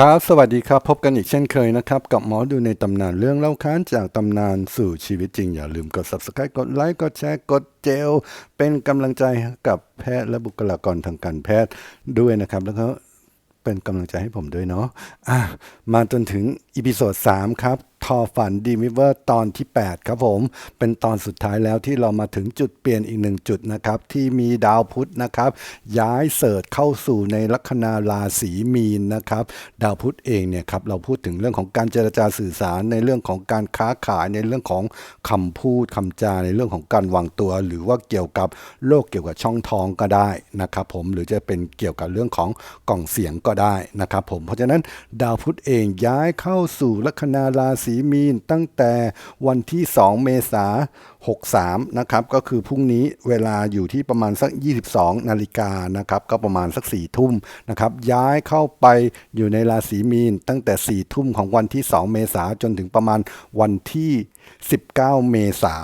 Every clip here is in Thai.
ครับสวัสดีครับ พบกันอีกเช่นเคยนะครับ กับหมอดูในตำนานเรื่องเล่าค้านจากตำนานสู่ชีวิตจริง อย่าลืมกด subscribe กดไลค์กดแชร์กดเจล เป็นกำลังใจกับแพทย์และบุคลากรทางการแพทย์ด้วยนะครับ แล้วก็เป็นกำลังใจให้ผมด้วยเนาะะมาจนถึง อีพิโซด3ครับ ทอฝันดีมิเวอร์ตอนที่ 8 ครับผม เป็นตอนสุดท้ายแล้วที่เรามาถึงจุดเปลี่ยนอีกหนึ่งจุดนะครับ ที่มีดาวพุธนะครับ ย้ายเสิร์ชเข้าสู่ในลัคนาราศีมีนนะครับ ดาวพุธเองเนี่ยครับเราพูดถึงเรื่องของการเจรจาสื่อสารในเรื่องของการค้าขายในเรื่องของคำพูดคำจาในเรื่องของการวางตัว หรือว่าเกี่ยวกับโลกเกี่ยวกับช่องท้องก็ได้นะครับผมหรือจะเป็นเกี่ยวกับเรื่องของกล่องเสียงก็ได้นะครับผมเพราะฉะนั้นดาวพุธเองย้ายเข้าสู่ลัคนาราศีมีนตั้งแต่วันที่ 2 เมษา63 นะครับ ก็คือพรุ่งนี้เวลาอยู่ที่ประมาณสัก 22 นาฬิกานะครับ ก็ประมาณสัก 4 ทุ่มนะครับ ย้ายเข้าไปอยู่ในราศีมีนตั้งแต่ 4 ทุ่มของวันที่ 2 เมษาจนถึงประมาณวันที่ 19 เมษา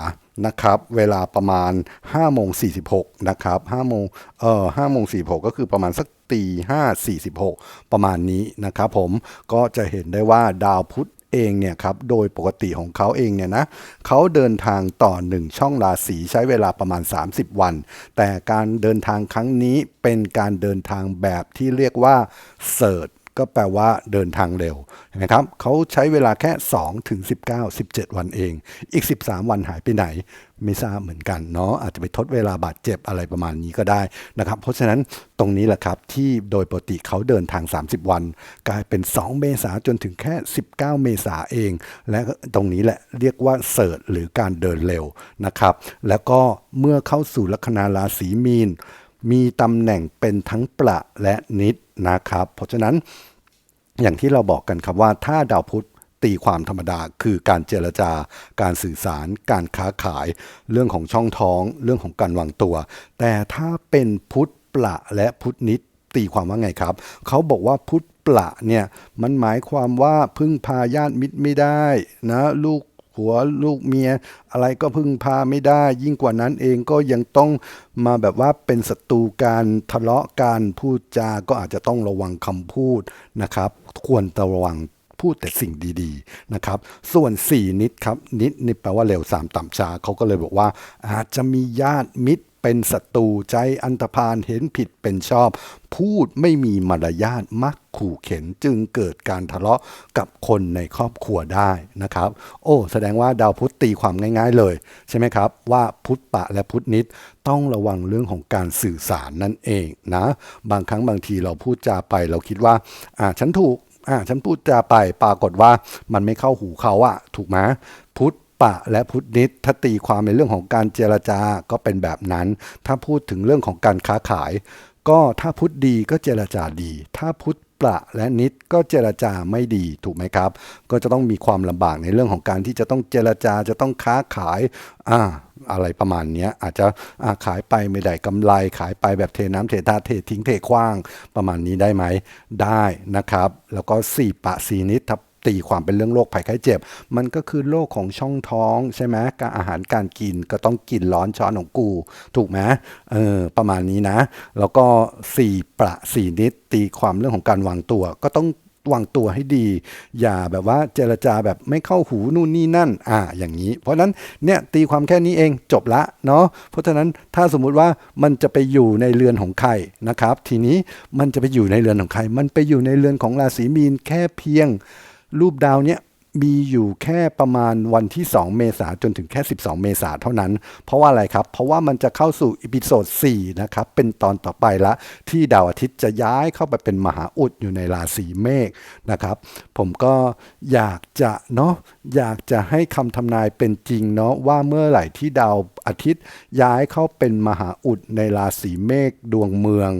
นะครับเวลาประมาณ5โมง46นะครับ5โมงเอ่อ5โมง46 ก็คือประมาณสัก ตี5 46 ประมาณนี้นะครับผมก็จะเห็นได้ว่าดาวพุธเองเนี่ยครับโดยปกติของเขาเองเนี่ยนะเขาเดินทางต่อหนึ่งช่องราศีใช้เวลาประมาณ 30 วัน แต่การเดินทางครั้งนี้เป็นการเดินทางแบบที่เรียกว่าเสิร์ชก็แปลว่าเดินทางเร็วเห็นะครับเขาใช้เวลาแค่ 2 ถึง 19 17 วันเอง อีก 13 วันหายไปไหน ไม่ทราบเหมือนกันเนาะอาจจะไปทดเวลาบาดเจ็บอะไรประมาณนี้ก็ได้นะครับ เพราะฉะนั้นตรงนี้แหละครับที่โดยปกติเขาเดินทาง 30 วัน กลายเป็น 2 เมษาจนถึงแค่ 19 เมษาเอง และตรงนี้แหละเรียกว่าเสิร์ชหรือการเดินเร็วนะครับ แล้วก็เมื่อเข้าสู่ลัคนาราศีมีน มีตำแหน่งเป็นทั้งประและนิดนะครับ เพราะฉะนั้นอย่างที่เราบอกกันครับว่าถ้าดาวพุธ ตีความธรรมดาคือการเจรจาการสื่อสาร การค้าขาย เรื่องของช่องท้อง เรื่องของการวางตัว แต่ถ้าเป็นพุทธประและพุทธนิดตีความว่าไงครับ เขาบอกว่าพุทธประเนี่ยมันหมายความว่าพึ่งพาญาติมิตรไม่ได้นะลูกผัวลูกเมีย อะไรก็พึ่งพาไม่ได้ ยิ่งกว่านั้นเองก็ยังต้องมาแบบว่าเป็นศัตรูการทะเลาะกันพูดจาก็อาจจะต้องระวังคำพูดนะครับ ควรระวัง พูดแต่สิ่งดีๆนะครับ ส่วน 4 นิดครับ นิดนี่แปลว่าเร็ว 3 ต่ำช้าเขาก็เลยบอกว่า อาจจะมีญาติมิตรเป็นศัตรูใจอันธพาลเห็นผิดเป็นชอบ พูดไม่มีมารยาทมักขู่เข็นจึงเกิดการทะเลาะกับคนในครอบครัวได้นะครับ โอ้ แสดงว่าดาวพุธตีความง่ายๆเลย ใช่ไหมครับ ว่าพุธปะและพุธนิดต้องระวังเรื่องของการสื่อสารนั่นเองนะ บางครั้งบางทีเราพูดจาไปเราคิดว่าอ่าฉันถูก อ่าฉันพูดจาไปปรากฏว่ามันไม่เข้าหูเขาอะถูกไหมพุทธปะและพุทธนิดถ้าตีความในเรื่องของการเจรจาก็เป็นแบบนั้น ถ้าพูดถึงเรื่องของการค้าขาย ก็ถ้าพุทธดีก็เจรจาดี ถ้าพุทธประและนิดก็เจรจาไม่ดีถูกไหมครับ ก็จะต้องมีความลำบากในเรื่องของการที่จะต้องเจรจาจะต้องค้าขายอ่า อะไรประมาณนี้อาจจะขายไปไม่ได้กำไรขายไปแบบเทน้ำเทท่าเททิ้งเทขว้างประมาณนี้ได้ไหมได้นะครับ แล้วก็สี่ปะสีนิดทับตีความเป็นเรื่องโรคภัยไข้เจ็บ มันก็คือโรคของช่องท้องใช่ไหมการอาหารการกินก็ต้องกินร้อนช้อนของกู ถูกไหมเออประมาณนี้นะ แล้วก็สี่ประสี่นิดตีความเรื่องของการวางตัว ก็ต้อง วางตัวให้ดี อย่าแบบว่าเจรจาแบบไม่เข้าหูนู่นนี่นั่น อ่า อย่างนี้ เพราะฉะนั้นเนี่ยตีความแค่นี้เองจบละเนาะเพราะฉะนั้นถ้าสมมุติว่ามันจะไปอยู่ในเรือนของใครนะครับ ทีนี้มันจะไปอยู่ในเรือนของใคร มันไปอยู่ในเรือนของราศีมีนแค่เพียงรูปดาวเนี้ย มีอยู่แค่ประมาณวันที่ 2 เมษาจนถึงแค่ 12 เมษาเท่านั้น เพราะว่าอะไรครับ เพราะว่ามันจะเข้าสู่อีพิโซด4นะครับ เป็นตอนต่อไปละที่ดาวอาทิตย์จะย้ายเข้าไปเป็นมหาอุดอยู่ในราศีเมษนะครับ ผมก็อยากจะเนาะอยากจะให้คำทำนายเป็นจริงเนาะว่าเมื่อไหร่ที่ดาวอาทิตย์ย้ายเข้าเป็นมหาอุดในราศีเมษดวงเมือง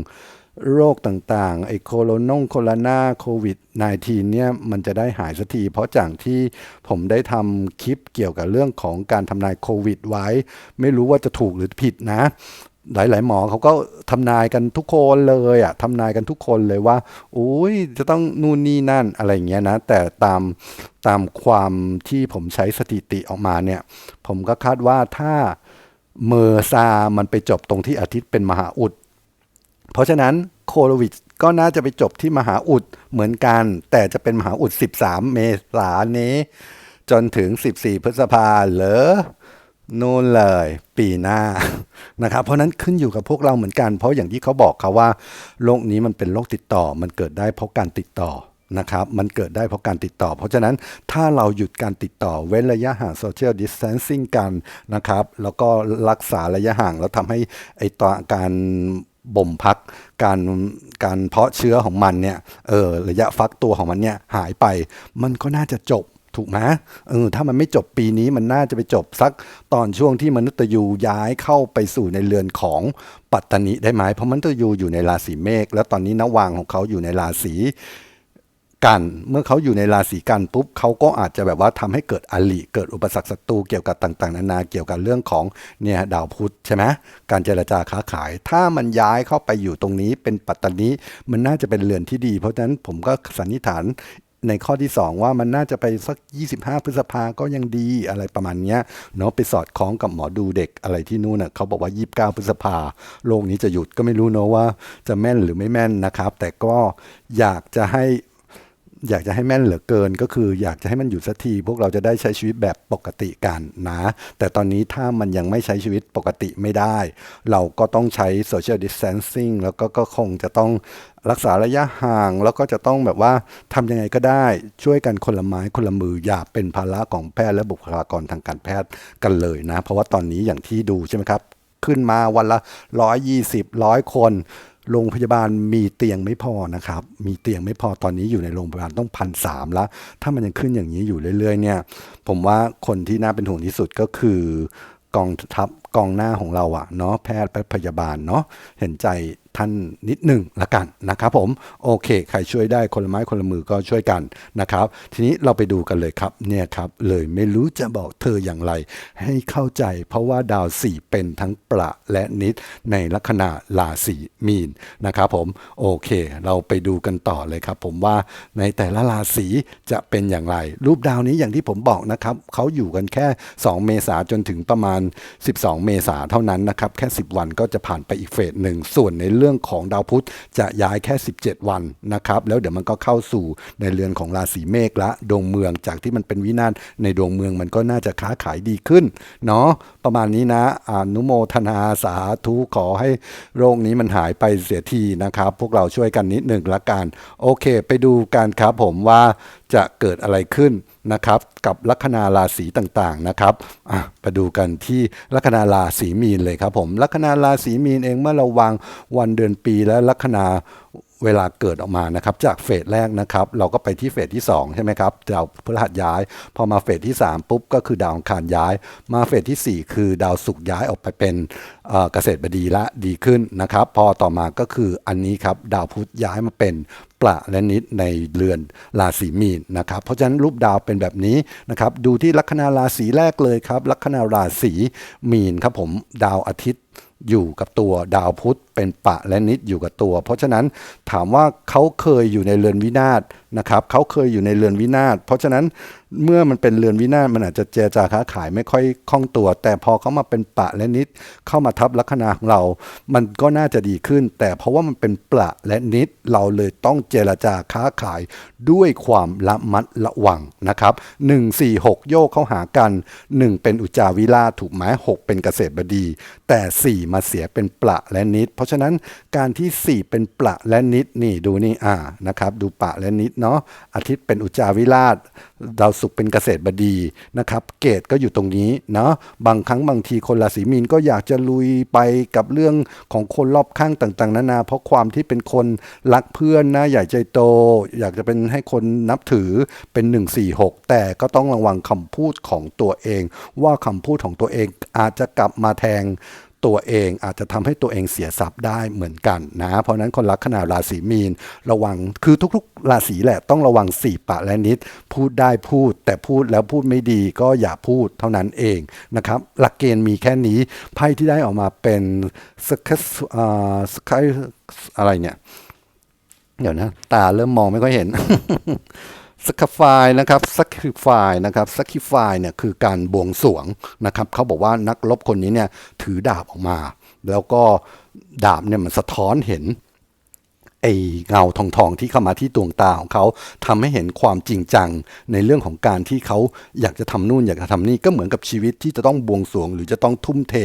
โรคต่างๆ ไอ้โคโรนงโคโรนาโควิด -19 เนี่ยมันจะได้หายสักที เพราะจากที่ผมได้ทำคลิปเกี่ยวกับเรื่องของการทำนายโควิดไว้ ไม่รู้ว่าจะถูกหรือผิดนะ หลายๆหมอเขาก็ทำนายกันทุกคนเลยอะทำนายกันทุกคนเลยว่าโอ้ยจะต้องนู่นนี่นั่นอะไรเงี้ยนะ แต่ตามตามความที่ผมใช้สถิติออกมาเนี่ย ผมก็คาดว่าถ้าเมอร์ซา มันไปจบตรงที่อาทิตย์เป็นมหาอุด เพราะฉะนั้นโควิดก็น่าจะไปจบที่มหาอุดเหมือนกัน แต่จะเป็นมหาอุด 13 เมษายนนี้ จนถึง 14 พฤษภาเหรอนู่นเลยปีหน้านะครับเพราะนั้นขึ้นอยู่กับพวกเราเหมือนกัน เพราะอย่างที่เขาบอกเขาว่าโรคนี้มันเป็นโรคติดต่อ มันเกิดได้เพราะการติดต่อนะครับมันเกิดได้เพราะการติดต่อ เพราะฉะนั้นถ้าเราหยุดการติดต่อเว้นระยะห่าง social distancing กันนะครับแล้วก็รักษาระยะห่างแล้วทำให้ไอตัวการ บ่มพักการการเพาะเชื้อของมันเนี่ยเออระยะฟักตัวของมันเนี่ยหายไป มันก็น่าจะจบถูกไหมเออถ้ามันไม่จบปีนี้มันน่าจะไปจบสักตอนช่วงที่มนุษย์ยูย้ายเข้าไปสู่ในเรือนของปัตตานีได้ไหมเพราะมนุษย์ยูอยู่ในราศีเมษแล้วตอนนี้นวางของเขาอยู่ในราศี กัน เมื่อเขาอยู่ในราศีกันปุ๊บเขาก็อาจจะแบบว่าทำให้เกิดอลิเกิดอุปสรรคศัตรูเกี่ยวกับต่างๆนานาเกี่ยวกับเรื่องของเนี่ยดาวพุธใช่ไหมการเจรจาค้าขาย ถ้ามันย้ายเข้าไปอยู่ตรงนี้เป็นปัตตานีมันน่าจะเป็นเรือนที่ดี เพราะฉะนั้นผมก็สันนิษฐานในข้อที่ 2 ว่ามันน่าจะไปสัก 25 พฤษภาก็ยังดีอะไรประมาณนี้เนาะไปสอดคล้องกับหมอดูเด็กอะไรที่นู่นน่ะเขาบอกว่า 29 พฤษภาโลกนี้จะหยุดก็ไม่รู้เนาะว่าจะแม่นหรือไม่แม่นนะครับ แต่ก็อยากจะให้ อยากจะให้แม่นเหลือเกิน ก็คืออยากจะให้มันหยุดสักที พวกเราจะได้ใช้ชีวิตแบบปกติกันนะ แต่ตอนนี้ถ้ามันยังไม่ใช้ชีวิตปกติไม่ได้ เราก็ต้องใช้ social distancing แล้วก็ก็คงจะต้องรักษาระยะห่าง แล้วก็จะต้องแบบว่าทำยังไงก็ได้ช่วยกันคนละไม้คนละมืออย่าเป็นภาระของแพทย์และบุคลากรทางการแพทย์กันเลยนะ เพราะว่าตอนนี้อย่างที่ดูใช่ไหมครับ ขึ้นมาวันละ 120ร้อยคน โรงพยาบาลมีเตียงไม่พอนะครับ มีเตียงไม่พอตอนนี้อยู่ในโรงพยาบาลต้องพันสามแล้ว ถ้ามันยังขึ้นอย่างนี้อยู่เรื่อย ๆ เนี่ย ผมว่าคนที่น่าเป็นห่วงที่สุดก็คือกองทัพกองหน้าของเราอะเนาะแพทย์และพยาบาลเนาะเห็นใจ ท่านนิดหนึ่งละกันนะครับผมโอเค ใครช่วยได้คนละไม้คนละมือก็ช่วยกันนะครับ ทีนี้เราไปดูกันเลยครับเนี่ยครับเลยไม่รู้จะบอกเธออย่างไร ให้เข้าใจเพราะว่าดาวสี่เป็นทั้งประและนิดในลัคนาราศีมีนนะครับผมโอเค เราไปดูกันต่อเลยครับ ผมว่าในแต่ละราศีจะเป็นอย่างไร รูปดาวนี้อย่างที่ผมบอกนะครับเขาอยู่กันแค่ 2 เมษาจนถึงประมาณ 12 เมษาเท่านั้นนะครับแค่ 10 วันก็จะผ่านไปอีกเฟสหนึ่งส่วนในเรื่องของดาวพุธจะย้ายแค่ 17 วันนะครับแล้วเดี๋ยวมันก็เข้าสู่ในเรือนของราศีเมษละดวงเมืองจากที่มันเป็นวินาศในดวงเมืองมันก็น่าจะค้าขายดีขึ้นเนาะประมาณนี้นะอนุโมทนาสาธุขอให้โรคนี้มันหายไปเสียทีนะครับ พวกเราช่วยกันนิดหนึ่งละกัน โอเค ไปดูกันครับผมว่า จะเกิดอะไรขึ้นนะครับ กับลัคนาราศีต่างๆนะครับไปดูกันที่ลัคนาราศีมีนเลยครับผมลัคนาราศีมีนเองเมื่อเราวางวันเดือนปีและลัคนาเวลาเกิดออกมานะครับ จากเฟสแรกนะครับ เราก็ไปที่เฟสที่ 2 ใช่ไหมครับดาวพฤหัสย้าย พอมาเฟสที่ 3 ปุ๊บก็คือดาวอังคารย้าย มาเฟสที่ 4 คือดาวศุกร์ย้ายออกไปเป็นเกษตรบดีละดีขึ้นนะครับ พอต่อมาก็คืออันนี้ครับ ดาวพุธย้ายมาเป็น ประและนิดในเรือนราศีมีนนะครับเพราะฉะนั้นรูปดาวเป็นแบบนี้นะครับดูที่ลัคนาราศีแรกเลยครับลัคนาราศีมีนครับผมดาวอาทิตย์อยู่กับตัวดาวพุธเป็นปะและนิดอยู่กับตัว เพราะฉะนั้นถามว่าเขาเคยอยู่ในเรือนวินาศนะครับเขาเคยอยู่ในเรือนวินาศเพราะฉะนั้นเมื่อมันเป็นเรือนวินาศมันอาจจะเจรจาค้าขายไม่ค่อยคล่องตัว แต่พอเขามาเป็นปะและนิดเข้ามาทับลัคนาของเรา มันก็น่าจะดีขึ้น แต่เพราะว่ามันเป็นปะและนิดเราเลยต้องเจรจาค้าขายด้วยความระมัดระวังนะครับ1 4 6 โยกเข้าหากัน 1 เป็นอุจาวิลาถูกไหม6เป็นเกษตรบดี แต่ 4 มาเสียเป็นปะและนิดราะฉะนั้นการที่ 4 เป็นปละและนิดนี่ดูนี่อ่านะครับดูปะและนิดเนาะอาทิตย์เป็นอุจาวิลาศดาวศุกร์เป็นเกษตรบดีนะครับเกตก็อยู่ตรงนี้เนาะบางครั้งบางทีคนราศีมีนก็อยากจะลุยไปกับเรื่องของคนรอบข้างต่างๆ นานา เพราะความที่เป็นคนรักเพื่อนนะใหญ่ใจโต อยากจะเป็นให้คนนับถือเป็น 146 แต่ก็ต้องระวังคำพูดของตัวเอง ว่าคำพูดของตัวเองอาจจะกลับมาแทง ตัวเองอาจจะทำให้ตัวเองเสียทรัพย์ได้เหมือนกันนะ เพราะนั้นคนลัคนาราศีมีน ระวังคือทุกๆ ราศีแหละต้องระวังสี่ปะและนิด พูดได้พูด แต่พูดแล้วพูดไม่ดีก็อย่าพูดเท่านั้นเองนะครับ หลักเกณฑ์มีแค่นี้ไพ่ที่ได้ออกมาเป็นสกัสสกายอะไรเนี่ย เดี๋ยวนะ ตาเริ่มมองไม่ค่อยเห็น สคฟายนะครับสคฟายนะครับสคฟายเนี่ยคือการบวงสรวงนะครับเขาบอกว่านักรบคนนี้เนี่ยถือดาบออกมา แล้วก็ดาบเนี่ยมันสะท้อนเห็น ไอเงาทองทองที่เข้ามาที่ดวงตาของเขาทำให้เห็นความจริงจัง ในเรื่องของการที่เขาอยากจะทำนู่นอยากจะทำนี่ก็เหมือนกับชีวิตที่จะต้องบวงสรวง หรือจะต้องทุ่มเท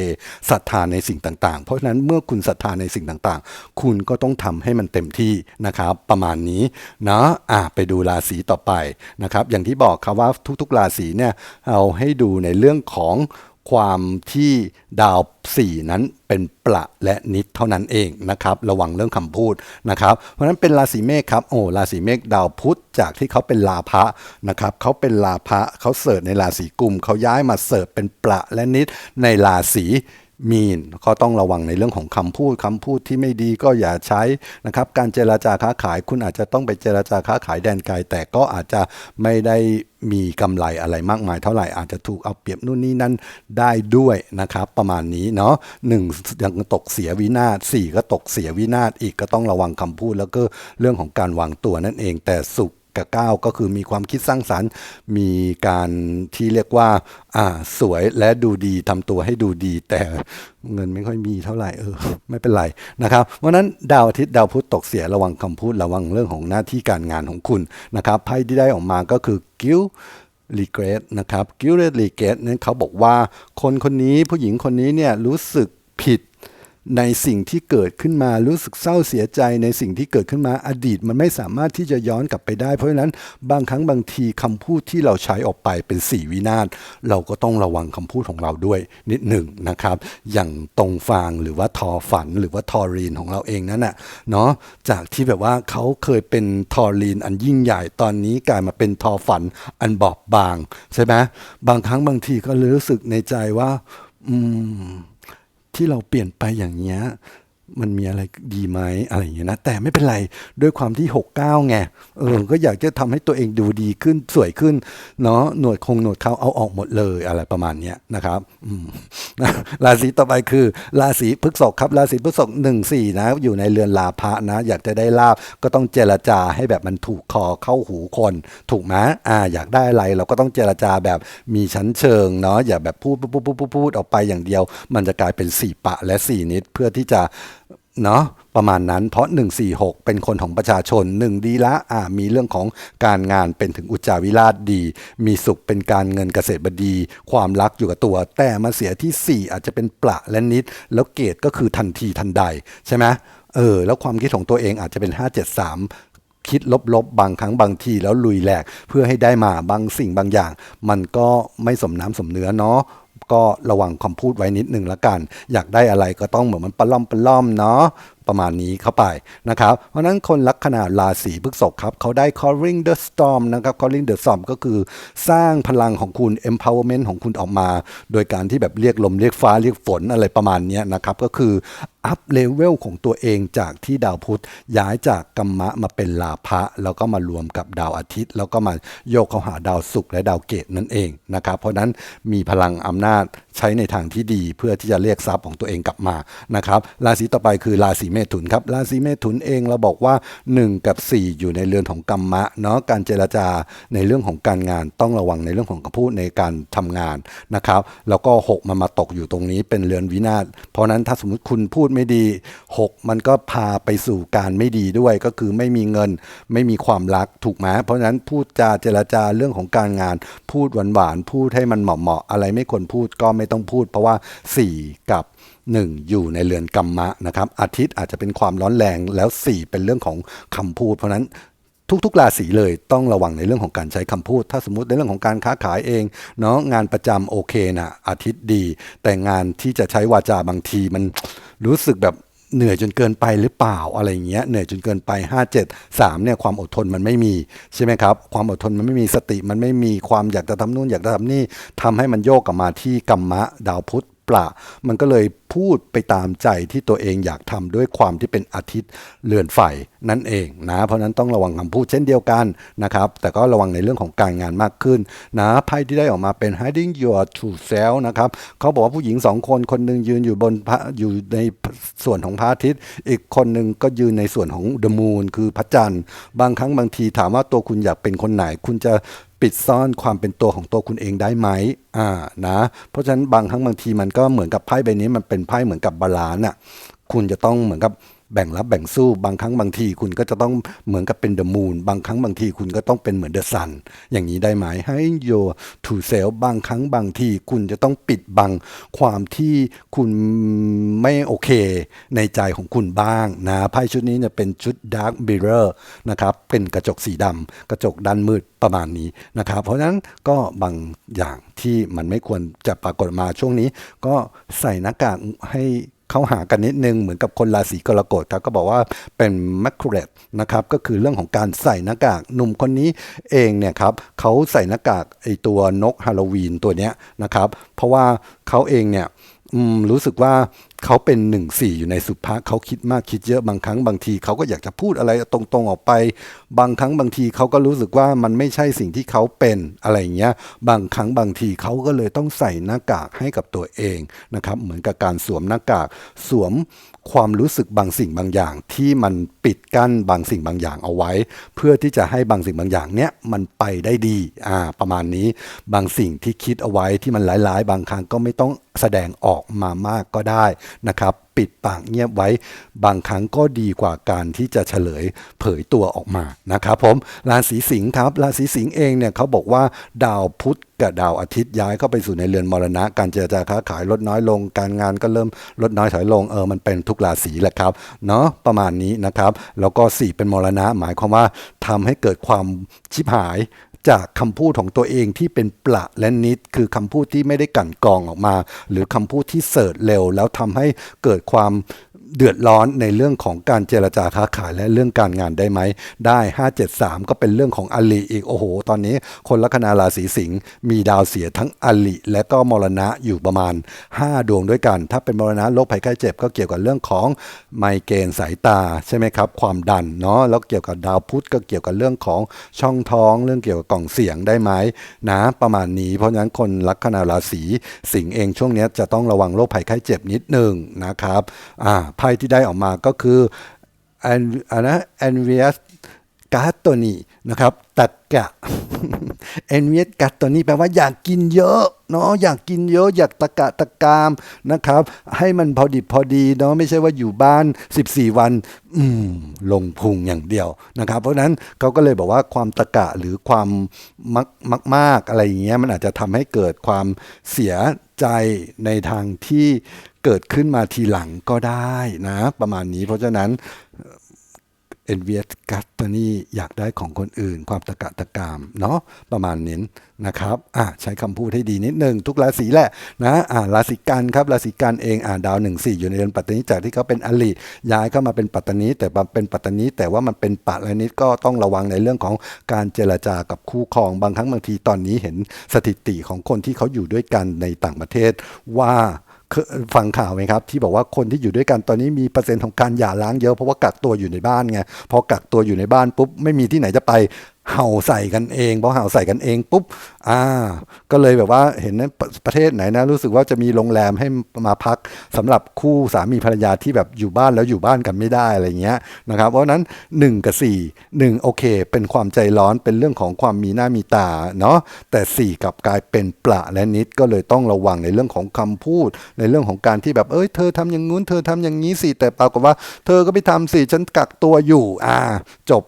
ศรัทธาในสิ่งต่างๆ เพราะฉะนั้นเมื่อคุณศรัทธาในสิ่งต่างๆ คุณก็ต้องทำให้มันเต็มที่นะครับ ประมาณนี้เนาะอะไปดูราศีต่อไปนะครับ อย่างที่บอกครับว่าทุกๆราศีเนี่ยเอาให้ดูในเรื่องของ ความที่ดาวสี่นั้นเป็นประและนิดเท่านั้นเองนะครับระวังเรื่องคำพูดนะครับ เพราะฉะนั้นเป็นราศีเมษครับโอ้ราศีเมษดาวพุธจากที่เขาเป็นลาภะนะครับเขาเป็นลาภะเขาเสิร์ชในราศีกุมเขาย้ายมาเสิร์ชเป็นประและนิดในราศี มีนก็ต้องระวังในเรื่องของคำพูดคำพูดที่ไม่ดีก็อย่าใช้นะครับ การเจราจาค้าขายคุณอาจจะต้องไปเจราจาค้าขายแดนไกลแต่ก็อาจจะไม่ได้มีกำไรอะไรมากมายเท่าไหร่อาจจะถูกเอาเปรียบนู่นนี่นั่นได้ด้วยนะครับประมาณนี้เนาะหนึ่งยังตกเสียวินาศสี่ก็ตกเสียวินาศอีกก็ต้องระวังคำพูด แล้วก็เรื่องของการวางตัวนั่นเองแต่สุข กับเก้าก็คือมีความคิดสร้างสรรค์ มีการที่เรียกว่า อ่าสวยและดูดีทำตัวให้ดูดี แต่เงินไม่ค่อยมีเท่าไหร่เออไม่เป็นไรนะครับ เพราะฉะนั้นดาวอาทิตย์ดาวพุธตกเสียระวังคำพูดระวังเรื่องของหน้าที่การงานของคุณนะครับไพ่ที่ได้ออกมาก็คือกิ้วรีเกรสนะครับกิลเลตรีเกรสนั้นเขาบอกว่าคนคนนี้ผู้หญิงคนนี้เนี่ยรู้สึกผิด ในสิ่งที่เกิดขึ้นมารู้สึกเศร้าเสียใจในสิ่งที่เกิดขึ้นมาอดีต มันไม่สามารถที่จะย้อนกลับไปได้ เพราะฉะนั้นบางครั้งบางทีคำพูดที่เราใช้ออกไปเป็นสี่วินาศเราก็ต้องระวังคำพูดของเราด้วยนิดหนึ่งนะครับ อย่างตรงฟางหรือว่าทอฝันหรือว่าทอรีนของเราเองนั่นน่ะเนาะจากที่แบบว่าเขาเคยเป็นทอรีนอันยิ่งใหญ่ตอนนี้กลายมาเป็นทอฝันอันบอบบางใช่ไหมบางครั้งบางทีก็รู้สึกในใจว่า อืม ที่เราเปลี่ยนไปอย่างเงี้ยมันมีอะไรดีไหมอะไรอย่างเงี้ยนะ แต่ไม่เป็นไรด้วยความที่ 69ไงเออก็อยากจะทำให้ตัวเองดูดีขึ้นสวยขึ้น เนาะหนวดคงหนวดเขาเอาออกหมดเลยอะไรประมาณเนี้ยนะครับ อืม ราศีต่อไปคือ ราศีพฤษภครับ ราศีพฤษภหนึ่งสี่นะ อยู่ในเรือนลาภะนะ อยากจะได้ลาบก็ต้องเจรจาให้แบบมันถูกคอเข้าหูคน ถูกไหมอ่า อยากได้อะไรเราก็ต้องเจรจาแบบมีชั้นเชิงเนาะอย่าแบบพูดพูดพูดพูดพูดออกไปอย่างเดียว มันจะกลายเป็นสี่ปะและสี่นิดเพื่อที่จะ เนาะประมาณนั้นเพราะ 146 เป็นคนของประชาชน 1 ดีละอ่ามีเรื่องของการงานเป็นถึงอุจจาวิราชดี มีสุขเป็นการเงินเกษตรบดี ความรักอยู่กับตัว แต่มาเสียที่ 4 อาจจะเป็นประและนิด แล้วเกตก็คือทันทีทันใดใช่ไหมเออแล้วความคิดของตัวเองอาจจะเป็น 573คิดลบๆ บางครั้งบางทีแล้วลุยแหลกเพื่อให้ได้มาบางสิ่งบางอย่าง มันก็ไม่สมน้ำสมเนื้อเนาะ ก็ระวังคำพูดไว้นิดนึงละกัน อยากได้อะไรก็ต้องเหมือนมันปล่อมปลาล่อมเนาะ ประมาณนี้เข้าไปนะครับ เพราะนั้นคนลัคนาราศีพฤษภครับเขาได้ calling the storm นะครับ calling the storm ก็คือสร้างพลังของคุณ empowerment ของคุณออกมา โดยการที่แบบเรียกลมเรียกฟ้าเรียกฝนอะไรประมาณนี้นะครับก็คืออัพเลเวลของตัวเองจากที่ดาวพุธย้ายจากกัมมะมาเป็นลาภะแล้วก็มารวมกับดาวอาทิตย์ แล้วก็มาโยกเข้าหาดาวศุกร์และดาวเกตนั่นเองนะครับเพราะฉะนั้นมีพลังอำนาจใช้ในทางที่ดีเพื่อที่จะเรียกทรัพย์ของตัวเองกลับมานะครับราศีต่อไปคือราศีเมถุนครับราศีเมถุนเองเราบอกว่า 1 กับ 4 อยู่ในเรือนของกัมมะเนาะการเจรจาในเรื่องของการงานต้องระวังในเรื่องของคำพูดในการทำงานนะครับ แล้วก็ 6 มันมาตกอยู่ตรงนี้เป็นเรือนวินาศเพราะฉะนั้นถ้าสมมติคุณพูดไม่ดี 6 มันก็พาไปสู่การไม่ดีด้วยก็คือไม่มีเงินไม่มีความรักถูกไหมเพราะฉะนั้นพูดจาเจรจาเรื่องของการงาน พูดหวานๆพูดให้มันเหมาะๆอะไรไม่ควรพูดก็ไม่ต้องพูด เพราะว่า 4 กับ 1 อยู่ในเรือนกรรมะนะครับอาทิตย์อาจจะเป็นความร้อนแรงแล้ว 4 เป็นเรื่องของคำพูด เพราะนั้นทุกๆราศีเลยต้องระวังในเรื่องของการใช้คำพูด ถ้าสมมติในเรื่องของการค้าขายเองเนาะงานประจำโอเคนะอาทิตย์ดี แต่งานที่จะใช้วาจาบางทีมันรู้สึกแบบเหนื่อยจนเกินไปหรือเปล่าอะไรเงี้ยเหนื่อยจนเกินไป 5 7 3เนี่ยความอดทนมันไม่มีใช่ไหมครับ ความอดทนมันไม่มีสติมันไม่มีความอยากจะทำนู่นอยากจะทำนี่ทำให้มันโยกกลับมาที่กัมมะดาวพุธปละมันก็เลย พูดไปตามใจที่ตัวเองอยากทำด้วยความที่เป็นอาทิตย์เรือนไฟนั่นเองนะ เพราะฉะนั้นต้องระวังคำพูดเช่นเดียวกันนะครับ แต่ก็ระวังในเรื่องของการงานมากขึ้นนะไพ่ที่ได้ออกมาเป็น hiding your true self นะครับเขาบอกว่าผู้หญิงสองคนคนหนึ่งยืนอยู่บนพระอยู่ในส่วนของพระอาทิตย์ อีกคนหนึ่งก็ยืนในส่วนของ the moon คือพระจันทร์ บางครั้งบางทีถามว่าตัวคุณอยากเป็นคนไหน คุณจะปิดซ่อนความเป็นตัวของตัวคุณเองได้ไหมอ่านะ เพราะฉะนั้นบางครั้งบางทีมันก็เหมือนกับไพ่ใบนี้มันเป็นไพ่เหมือนกับบาลานซ์อะคุณจะต้องเหมือนกับ แบ่งรับแบ่งสู้บางครั้งบางทีคุณก็จะต้องเหมือนกับเป็นเดอะมูนบางครั้งบางทีคุณก็ต้องเป็นเหมือนเดอะซันอย่างนี้ได้ไหมให้โยทูเซลบางครั้งบางทีคุณจะต้องปิดบังความที่คุณไม่โอเค ในใจของคุณบ้างนะไพ่ชุดนี้เนี่ยเป็นชุด Dark Mirror นะครับเป็นกระจกสีดำกระจกด้านมืดประมาณนี้นะครับ เพราะฉะนั้นก็บางอย่างที่มันไม่ควรจะปรากฏมาช่วงนี้ ก็ใส่หน้ากากให้ เข้าหากันนิดนึงเหมือนกับคนราศีกรกฎครับก็บอกว่าเป็นแมคคูเรตนะครับก็คือเรื่องของการใส่หน้ากากหนุ่มคนนี้เองเนี่ยครับเขาใส่หน้ากากไอตัวนกฮาโลวีนตัวเนี้ยนะครับเพราะว่าเขาเองเนี่ยรู้สึกว่าเขาเป็นหนึ่งสี่อยู่ในสุภาเขาคิดมากคิดเยอะบางครั้งบางทีเขาก็อยากจะพูดอะไรตรงๆออกไป บางครั้งบางทีเขาก็รู้สึกว่ามันไม่ใช่สิ่งที่เขาเป็นอะไรอย่างเงี้ยบางครั้งบางทีเขาก็เลยต้องใส่หน้ากากให้กับตัวเองนะครับเหมือนกับการสวมหน้ากากสวม ความรู้สึกบางสิ่งบางอย่าง ที่มันปิดกั้นบางสิ่งบางอย่างเอาไว้ เพื่อที่จะให้บางสิ่งบางอย่างเนี้ยมันไปได้ดีอ่าประมาณนี้บางสิ่งที่คิดเอาไว้ที่มันหลายๆ บางครั้งก็ไม่ต้องแสดงออกมามากก็ได้นะครับ ปิดปากเงียบไว้ บางครั้งก็ดีกว่าการที่จะเฉลยเผยตัวออกมานะครับผมราศีสิงห์ครับราศีสิงห์เองเนี่ยเขาบอกว่าดาวพุธกับดาวอาทิตย์ย้ายเข้าไปสู่ในเรือนมรณะ การเจรจาค้าขายลดน้อยลง การงานก็เริ่มลดน้อยถอยลงเออมันเป็นทุกราศีแหละครับเนาะประมาณนี้นะครับ แล้วก็สี่เป็นมรณะ หมายความว่าทำให้เกิดความชิบหาย จากคำพูดของตัวเองที่เป็นประและนิด คือคำพูดที่ไม่ได้กั่นกองออกมา หรือคำพูดที่เสิร์ชเร็ว แล้วทำให้เกิดความ เดือดร้อนในเรื่องของการเจรจาค้าขายและเรื่องการงานได้ไหม ได้ 573 ก็เป็นเรื่องของอลิอีก โอ้โห ตอนนี้คนลัคนาราศีสิงห์มีดาวเสียทั้งอลิและก็มรณะอยู่ประมาณ 5 ดวงด้วยกัน ถ้าเป็นมรณะโรคภัยไข้เจ็บก็เกี่ยวกับเรื่องของไมเกรนสายตาใช่ไหมครับ ความดันเนาะ แล้วเกี่ยวกับดาวพุธก็เกี่ยวกับเรื่องของช่องท้อง เรื่องเกี่ยวกับกล่องเสียงได้ไหมนะประมาณนี้ เพราะฉะนั้นคนลัคนาราศีสิงห์เองช่วงนี้จะต้องระวังโรคภัยไข้เจ็บนิดหนึ่งนะครับ อ่าไพ่ที่ได้ออกมาก็คืออันอันะแอนเวีย การ์ดตัวนี้นะครับ ตัดกะแอนเวียสการ์ดตัวนี้แปลว่าอยากกินเยอะเนาะอยากกินเยอะ อยากตะกะตะกามนะครับ ให้มันพอดิบพอดีเนาะไม่ใช่ว่าอยู่บ้าน 14 วัน อืมลงพุงอย่างเดียวนะครับ เพราะนั้นเขาก็เลยบอกว่าความตะกะหรือความมักมักมากอะไรอย่างเงี้ยมันอาจจะทำให้เกิดความเสียใจในทางที่เกิดขึ้นมาทีหลังก็ได้นะ ประมาณนี้เพราะฉะนั้น เอ็นเวียสกัตตัวนี้อยากได้ของคนอื่น ความตะกะตะกามเนาะประมาณนี้นะครับอะใช้คำพูดให้ดีนิดนึง ทุกราศีแหละนะอะราศีกันครับราศีกันเองอะดาวหนึ่งสี่อยู่ในเรือนปัตตานีจากที่เขาเป็นอลิย้ายเข้ามาเป็นปัตตานีแต่เป็นปัตตานีแต่ว่ามันเป็นปะและนิดก็ต้องระวังในเรื่องของการเจรจากับคู่ครองบางครั้งบางทีตอนนี้เห็นสถิติของคนที่เขาอยู่ด้วยกันในต่างประเทศว่า ฟังข่าวไหมครับ ที่บอกว่าคนที่อยู่ด้วยกันตอนนี้มีเปอร์เซ็นต์ของการหย่าร้างเยอะเพราะว่ากักตัวอยู่ในบ้านไงพอกักตัวอยู่ในบ้านปุ๊บไม่มีที่ไหนจะไป เห่าใส่กันเองพอเห่าใส่กันเองปุ๊บอ่า ก็เลยแบบว่าเห็นนะประประเทศไหนนะ รู้สึกว่าจะมีโรงแรมให้มาพักสำหรับคู่สามีภรรยาที่แบบอยู่บ้านแล้วอยู่บ้านกันไม่ได้อะไรเงี้ยนะครับ เพราะนั้น 1 กับ 4 1 โอเค เป็นความใจร้อนเป็นเรื่องของความมีหน้ามีตาเนาะแต่ 4 กับกลายเป็นประและนิดก็เลยต้องระวังในเรื่องของคำพูด ในเรื่องของการที่แบบเอ้ยเธอทำอย่างงู้นเธอทำอย่างนี้สิแต่ปรากฏว่า เธอก็ไปทำสิฉันกักตัวอยู่ อ่า จบ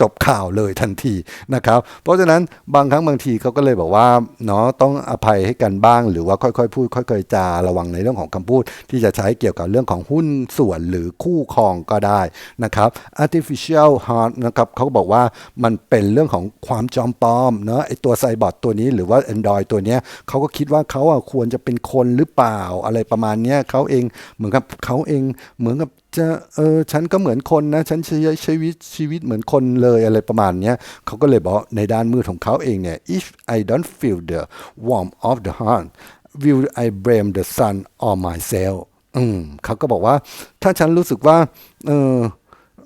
จบข่าวเลยทันทีนะครับ เพราะฉะนั้นบางครั้งบางทีเขาก็เลยบอกว่าเนาะต้องอภัยให้กันบ้าง หรือว่าค่อยๆ พูดค่อยๆจาระวังในเรื่องของคำพูด ที่จะใช้เกี่ยวกับเรื่องของหุ้นส่วนหรือคู่ครองก็ได้นะครับ artificial heart นะครับเขาบอกว่ามันเป็นเรื่องของความจอมปลอมเนาะไอตัวไซบอทตัวนี้หรือว่า Android ตัวเนี้ยเขาก็คิดว่าเขาอะควรจะเป็นคนหรือเปล่าอะไรประมาณเนี้ยเขาเองเหมือนกับเขาเองเหมือนกับ จะเออฉันก็เหมือนคนนะ ฉันใช้ชีวิตชีวิตเหมือนคนเลยอะไรประมาณเนี้ยเขาก็เลยบอกในด้านมือของเขาเองเนี่ย if I don't feel the warmth of the heart will I blame the sun or myself อืมเขาก็บอกว่า ถ้าฉันรู้สึกว่า เออ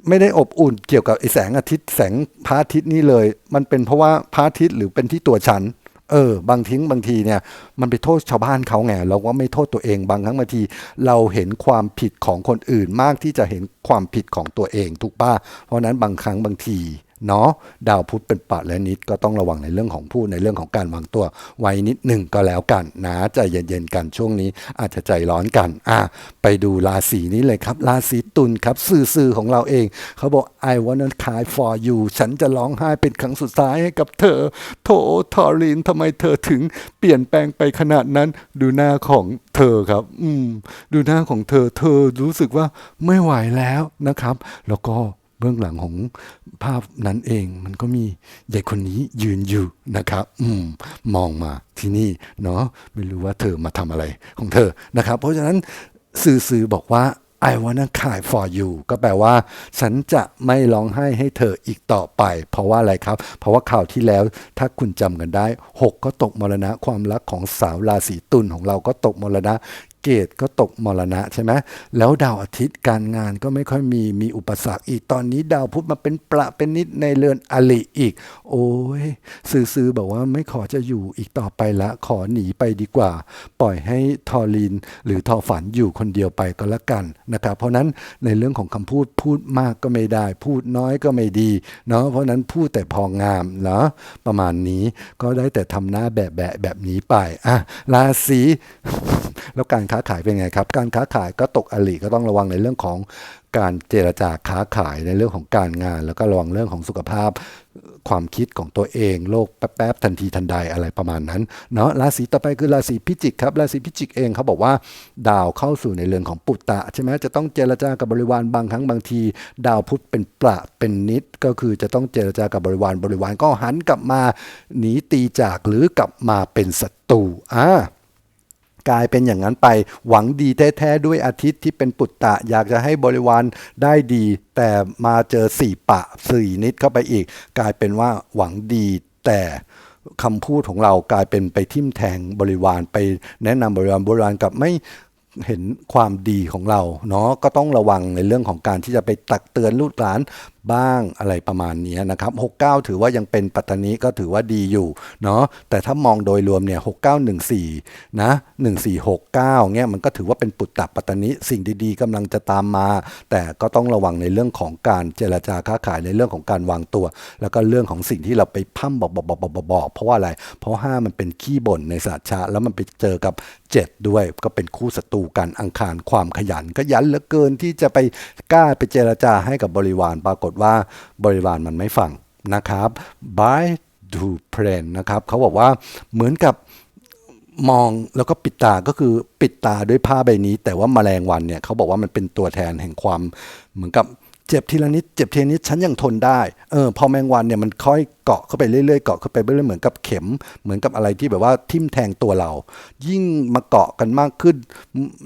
ไม่ได้อบอุ่นเกี่ยวกับไอแสงอาทิตย์แสงพระอาทิตย์นี่เลย มันเป็นเพราะว่าพระอาทิตย์หรือเป็นที่ตัวฉัน เออบางทิ้งบางทีเนี่ยมันไปโทษชาวบ้านเขาไงเราก็ไม่โทษตัวเองบางครั้งบางที เราเห็นความผิดของคนอื่นมากที่จะเห็นความผิดของตัวเองถูกป่ะเพราะฉะนั้นบางครั้งบางที เนาะดาวพุธเป็นปะและนิดก็ต้องระวังในเรื่องของพูดในเรื่องของการวางตัว ไว้นิดหนึ่งก็แล้วกันนะใจเย็นๆกันช่วงนี้อาจจะใจร้อนกันอะไปดูราศีนี้เลยครับ ราศีตุลครับสื่อๆของเราเอง เขาบอก I wanna cry for you ฉันจะร้องไห้เป็นครั้งสุดท้ายให้กับเธอ โถทอรินทำไมเธอถึงเปลี่ยนแปลงไปขนาดนั้นดูหน้าของเธอครับ อืม ดูหน้าของเธอ เธอรู้สึกว่าไม่ไหวแล้วนะครับ แล้วก็ เบื้องหลังของภาพนั้นเอง มันก็มีเด็กคนนี้ยืนอยู่นะครับ อืมมองมาที่นี่เนาะไม่รู้ว่าเธอมาทำอะไรของเธอนะครับ เพราะฉะนั้นสื่อๆบอกว่า I wanna cry for you ก็แปลว่า ฉันจะไม่ร้องไห้ให้เธออีกต่อไป เพราะว่าอะไรครับ เพราะว่าข่าวที่แล้วถ้าคุณจำกันได้ 6 ก็ตกมรณะความรักของสาวราศีตุลของเราก็ตกมรณะ เกตก็ตกมรณะใช่ไหมแล้วดาวอาทิตย์การงานก็ไม่ค่อยมีมีอุปสรรคอีกตอนนี้ดาวพุธมาเป็นประเป็นนิดในเรือนอลิอีก โอ้ยซื้อๆบอกว่าไม่ขอจะอยู่อีกต่อไปละขอหนีไปดีกว่า ปล่อยให้ทอรีนหรือทอฝันอยู่คนเดียวไปก็แล้วกันนะครับเพราะนั้นในเรื่องของคำพูดพูดมากก็ไม่ได้ พูดน้อยก็ไม่ดีเนาะเพราะนั้นพูดแต่พองามเนาะประมาณนี้ก็ได้แต่ทำหน้าแบบแบบแบบนี้ไปอะราศีแล้วการค้าขายเป็นไงครับ การค้าขายก็ตกอลิก็ต้องระวังในเรื่องของการเจรจาค้าขายในเรื่องของการงาน แล้วก็ระวังเรื่องของสุขภาพ ความคิดของตัวเองโลกแป๊บๆทันทีทันใดอะไรประมาณนั้นเนาะราศีต่อไปคือราศีพิจิกครับราศีพิจิกเองเขาบอกว่า ดาวเข้าสู่ในเรือนของปุตตะใช่ไหมจะต้องเจรจากับบริวารบางครั้งบางที ดาวพุธเป็นประเป็นนิด ก็คือจะต้องเจรจากับบริวารบริวารก็หันกลับมาหนีตีจากหรือกลับมาเป็นศัตรูอ่า กลายเป็นอย่างนั้นไป หวังดีแท้ๆด้วยอาทิตย์ที่เป็นปุตตะ อยากจะให้บริวารได้ดี แต่มาเจอสี่ปะสี่นิดเข้าไปอีก กลายเป็นว่าหวังดีแต่คำพูดของเรากลายเป็นไปทิ่มแทงบริวารไปแนะนำบริวารบริวารกับไม่เห็นความดีของเราเนาะก็ต้องระวังในเรื่องของการที่จะไปตักเตือนลูกหลาน บ้างอะไรประมาณนี้นะครับ 69 ถือว่ายังเป็นปัตตานีก็ถือว่าดีอยู่เนาะแต่ถ้ามองโดยรวมเนี่ย 6914 นะ 1469 เนี่ยมันก็ถือว่าเป็นปุตตะปัตตานีสิ่งดีๆกำลังจะตามมา แต่ก็ต้องระวังในเรื่องของการเจรจาค้าขายในเรื่องของการวางตัว แล้วก็เรื่องของสิ่งที่เราไปพั่มบอกบอกบอกบอกบอกเพราะว่าอะไร เพราะ5มันเป็นขี้บ่นในศาสตร์ชาแล้วมันไปเจอกับ 7 ด้วย ก็เป็นคู่ศัตรูกันอังคารความขยัน ก็ยันเหลือเกินที่จะไปกล้าไปเจรจาให้กับบริวารปรากฏว่าบริวารมันไม่ฟังนะครับ by do plan นะครับเขาบอกว่าเหมือนกับมองแล้วก็ปิดตาก็คือปิดตาด้วยผ้าใบนี้ แต่ว่าแมลงวันเนี่ยเขาบอกว่ามันเป็นตัวแทนแห่งความเหมือนกับ เจ็บทีละนิดเจ็บทีละนิดฉันยังทนได้เออพอแมงวันเนี่ยมันค่อยเกาะเข้าไปเรื่อยๆเกาะเข้าไปเรื่อยๆเหมือนกับเข็ม เหมือนกับอะไรที่แบบว่าทิ่มแทงตัวเรา ยิ่งมาเกาะกันมากขึ้น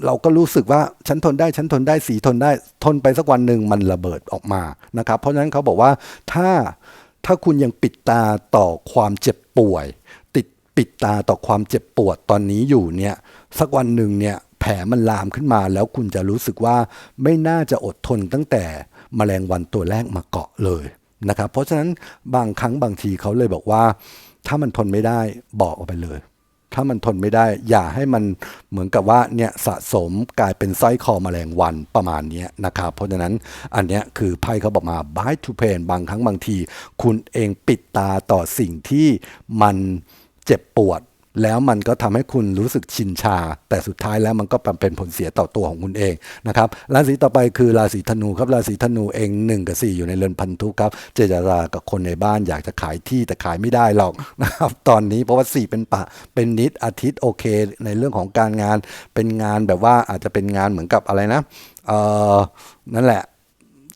เราก็รู้สึกว่าฉันทนได้ฉันทนได้สีทนได้ทนไปสักวันหนึ่งมันระเบิดออกมานะครับ เพราะฉะนั้นเขาบอกว่าถ้าถ้าคุณยังปิดตาต่อความเจ็บป่วย ติดปิดตาต่อความเจ็บปวดตอนนี้อยู่เนี่ยสักวันหนึ่งเนี่ยแผลมันลามขึ้นมาแล้วคุณจะรู้สึกว่าไม่น่าจะอดทนตั้งแต่ แมลงวันตัวแรกมาเกาะเลยนะครับ เพราะฉะนั้นบางครั้งบางทีเขาเลยบอกว่า ถ้ามันทนไม่ได้บอกออกไปเลย ถ้ามันทนไม่ได้ อย่าให้มันเหมือนกับว่าเนี่ยสะสมกลายเป็นไส้คอแมลงวันประมาณนี้นะครับ เพราะฉะนั้นอันเนี้ยคือไพ่เขาบอกมา buy to pain บางครั้งบางที คุณเองปิดตาต่อสิ่งที่มันเจ็บปวด แล้วมันก็ทำให้คุณรู้สึกชินชา แต่สุดท้ายแล้วมันก็เป็นผลเสียต่อตัวของคุณเองนะครับราศีต่อไปคือราศีธนูครับราศีธนูเอง 1 กับ 4 อยู่ในเรือนพันธุครับ เจรจากับคนในบ้านอยากจะขายที่แต่ขายไม่ได้หรอกนะครับตอนนี้เพราะว่า 4 เป็นปะเป็นนิดอาทิตย์โอเค ในเรื่องของการงานเป็นงานแบบว่าอาจจะเป็นงานเหมือนกับอะไรนะเออนั่นแหละ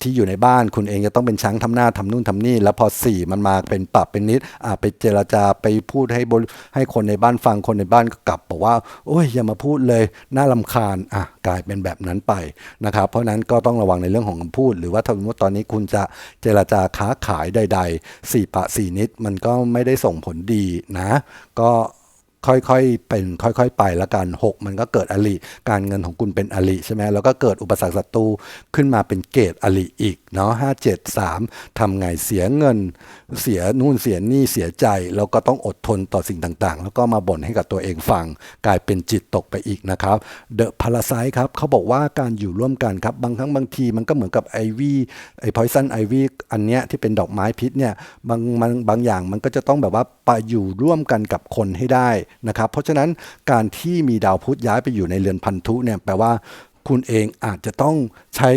ที่อยู่ในบ้านคุณเองจะต้องเป็นช้างทำหน้าทำนู่นทำนี่ แล้วพอสี่มันมาเป็นปรับเป็นนิดอ่าไปเจรจาไปพูดให้บให้คนในบ้านฟังคนในบ้านก็กลับบอกว่า โอ้ยอย่ามาพูดเลยน่าลำคาญอะกลายเป็นแบบนั้นไปนะครับเพราะนั้นก็ต้องระวังในเรื่องของคำพูด หรือว่าถ้าสมมติตอนนี้คุณจะเจรจาค้าขายใดๆสี่ปะสี่นิดมันก็ไม่ได้ส่งผลดีนะ ก็ ค่อยๆเป็นค่อยๆ ไปละกันหกมันก็เกิดอลิการเงินของคุณเป็นอลิใช่ไหมแล้วก็เกิดอุปสรรคศัตรูขึ้นมาเป็นเกตอลิอีกเนาะห้าเจ็ดสามทำไงเสียเงิน เสียนู่นเสียนี่เสียใจ แล้วก็ต้องอดทนต่อสิ่งต่างๆ แล้วก็มาบ่นให้กับตัวเองฟัง กลายเป็นจิตตกไปอีกนะครับเดอะพาราไซครับเขาบอกว่าการอยู่ร่วมกันครับบางครั้งบางทีมันก็เหมือนกับไอวี่ไอพอยซันไอวี่อันเนี้ยที่เป็นดอกไม้พิษเนี่ยบางมันบางอย่างมันก็จะต้องแบบว่าไปอยู่ร่วมกันกับคนให้ได้นะครับเพราะฉะนั้นการที่มีดาวพุธย้ายไปอยู่ในเรือนพันธุเนี่ยแปลว่าคุณเองอาจจะต้องใช้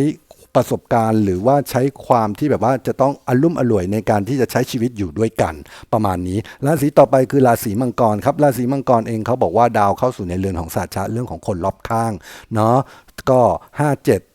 ประสบการณ์หรือว่าใช้ความที่แบบว่าจะต้องอารมุ่มอร่วยในการที่จะใช้ชีวิตอยู่ด้วยกันประมาณนี้ ราศีต่อไปคือราศีมังกรครับ ราศีมังกรเองเขาบอกว่าดาวเข้าสู่ในเรือนของศาสตร์ชะเรื่องของคนรอบข้างเนาะก็ 5 7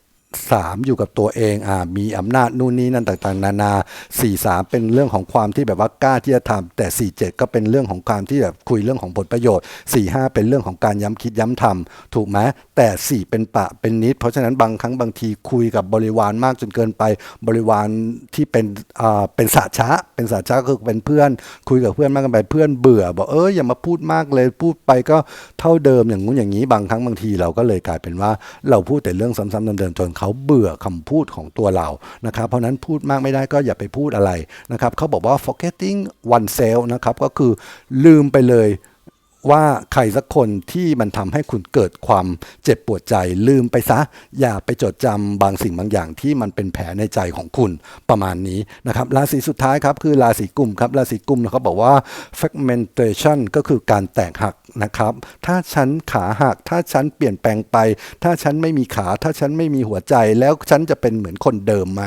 สามอยู่กับตัวเองอ่ามีอำนาจนู่นนี่นั่นต่างๆ นานาสี่สามเป็นเรื่องของความที่แบบว่ากล้าที่จะทำแต่สี่เจ็ดก็เป็นเรื่องของการที่แบบคุยเรื่องของผลประโยชน์สี่ห้าเป็นเรื่องของการย้ำคิดย้ำทำถูกไหมแต่สี่เป็นปะเป็นนิด เพราะฉะนั้นบางครั้งบางทีคุยกับบริวารมากจนเกินไปบริวารที่เป็นอ่าเป็นสาชะเป็นสาชะก็คือเป็นเพื่อน คุยกับเพื่อนมากเกันไปเพื่อนเบื่อบอกเอออย่ามาพูดมากเลยพูดไปก็เท่าเดิมอย่างงู้นอย่างนี้บางครั้งบางทีเราก็เลยกลายเป็นว่าเราพูดแต่เรื่องซ้ำๆเดิมๆจนเขาเบื่อคำพูดของตัวเรานะครับเพราะนั้นพูดมากไม่ได้ก็อย่าไปพูดอะไรนะครับเขาบอกว่า forgetting oneself นะครับก็คือลืมไปเลยว่าใครสักคนที่มันทำให้คุณเกิดความเจ็บปวดใจลืมไปซะ อย่าไปจดจำบางสิ่งบางอย่างที่มันเป็นแผลในใจของคุณประมาณนี้นะครับราศีสุดท้ายครับคือราศีกุมครับราศีกุมเขาบอกว่า fragmentation ก็คือการแตกหัก นะครับ ถ้าฉันขาหัก ถ้าฉันเปลี่ยนแปลงไป ถ้าฉันไม่มีขา ถ้าฉันไม่มีหัวใจ แล้วฉันจะเป็นเหมือนคนเดิมไหม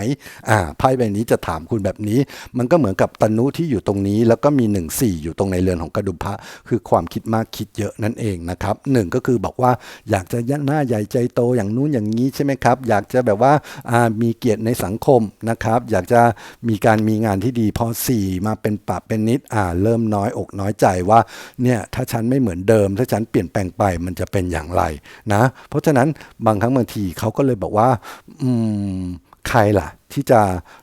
อ่าไพ่ใบนี้จะถามคุณแบบนี้ มันก็เหมือนกับตนุที่อยู่ตรงนี้ แล้วก็มี1นสี่อยู่ตรงในเรือนของกระดุมพระ คือความคิดมากคิดเยอะนั่นเองนะครับหนึ่งก็คือบอกว่าอยากจะหน้าใหญ่ใจโตอย่างนู้นอย่างนี้ใช่ไหมครับ อยากจะแบบว่าอ่ามีเกียรติในสังคมนะครับ อยากจะมีการมีงานที่ดีพอสี่มาเป็นปรับเป็นนิดอ่าเริ่มน้อยอกน้อยใจว่าเนี่ยถ้าฉันไม่เหมือนเดิม ถ้าฉันเปลี่ยนแปลงไปมันจะเป็นอย่างไรนะ เพราะฉะนั้นบางครั้งบางทีเขาก็เลยบอกว่าอืมใครล่ะ ที่จะ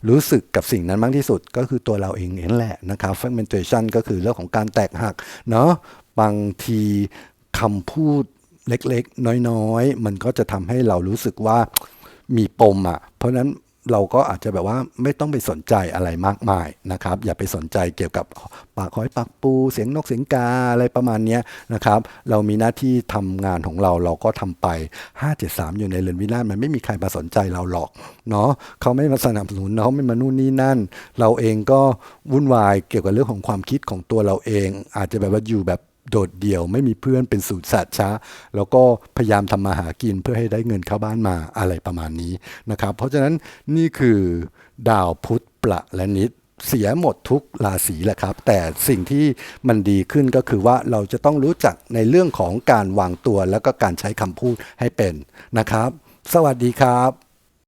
รู้สึกกับสิ่งนั้นมากที่สุดก็คือตัวเราเองนั่นแหละนะครับ fragmentation ก็คือเรื่องของการแตกหักเนาะบางทีคำพูดเล็กๆ น้อยๆ มันก็จะทำให้เรารู้สึกว่ามีปมอะ เพราะฉะนั้น เราก็อาจจะแบบว่าไม่ต้องไปสนใจอะไรมากมายนะครับ อย่าไปสนใจเกี่ยวกับปากหอยปากปูเสียงนกเสียงกาอะไรประมาณนี้นะครับ เรามีหน้าที่ทำงานของเราเราก็ทำไป 573 อยู่ในเรือนวินาศมันไม่มีใครมาสนใจเราหรอกเนาะเขาไม่มาสนับสนุนเขาไม่มานู่นนี่นั่น เราเองก็วุ่นวายเกี่ยวกับเรื่องของความคิดของตัวเราเอง อาจจะแบบว่าอยู่แบบ โดดเดี่ยวไม่มีเพื่อนเป็นสูตรสัตว์ช้า แล้วก็พยายามทำมาหากินเพื่อให้ได้เงินเข้าบ้านมาอะไรประมาณนี้นะครับ เพราะฉะนั้นนี่คือดาวพุธประและนิดเสียหมดทุกราศีแหละครับ แต่สิ่งที่มันดีขึ้นก็คือว่าเราจะต้องรู้จักในเรื่องของการวางตัวแล้วก็การใช้คำพูดให้เป็นนะครับ สวัสดีครับ